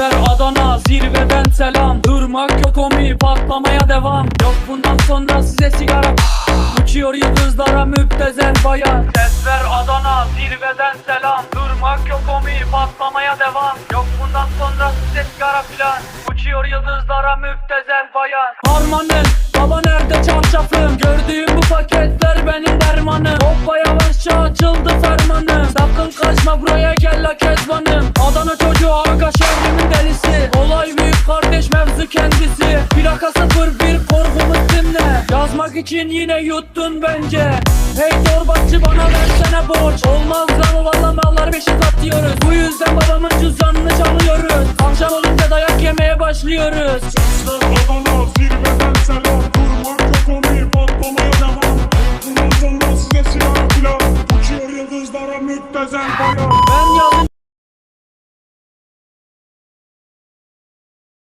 ver Adana zirveden selam. Durmak yok omi patlamaya devam. Yok bundan sonra size sigara Uçuyor yıldızlara müptezel bayan Ses ver Adana zirveden selam. Durmak yok omi patlamaya devam. Yok bundan sonra size sigara filan. Uçuyor yıldızlara müptezel bayan Harmanım baba nerede çarşafım? Gördüğüm bu paketler benim dermanım. Hoppa yavaşça açıldı fermanım. Sakın kaçma buraya gel la kezbanım. Adana çocuğu aga şehrimin kendisi. Plaka sıfır bir korkumuz dinle. Yazmak için yine yuttun bence. Hey torbacı bana versene borç. Olmaz lan o valla mallar beşi şey katıyoruz Bu yüzden babamın cüzdanını çalıyoruz. Akşam olunca dayak yemeye başlıyoruz. Ben yalın